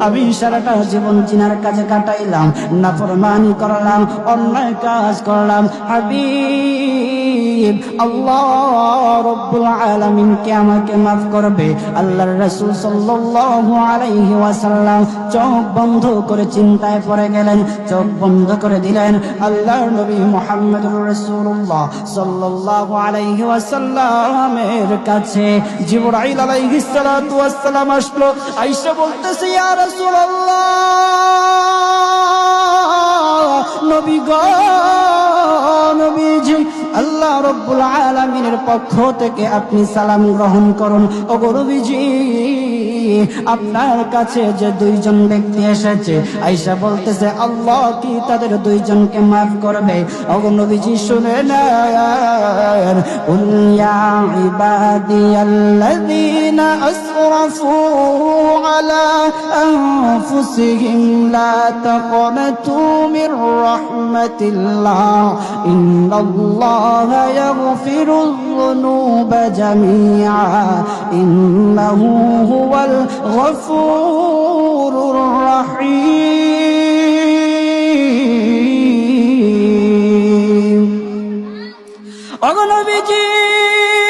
আমি সারাটা জীবন চিনার কাজে কাটাইলাম, নাফরমানি করলাম, অন্যায় কাজ করলাম। করে চিন্তায় গেলেন বন্ধ করে দিলেন কাছে ওয়াসসালাম আসলো বলতেছে ইয়া রাসূলুল্লাহ, নবী গো, নবীজি, আল্লাহ রব্বুল আলামিনের পক্ষ থেকে আপনি সালাম গ্রহণ করুন। ও নবীজি, আপনার কাছে যে দুইজন ব্যক্তি এসেছে আইসা বলতেছে, আল্লাহ কি তাদের দুইজনকে মাফ করবে? অগনবীজি শুনে নেন ইবাদিয়াল্লাযীনা আস اعترفوا على أنفسهم لا تقنطوا من رحمة الله إن الله يغفر الذنوب جميعا إنه هو الغفور الرحيم. أغنى بجيب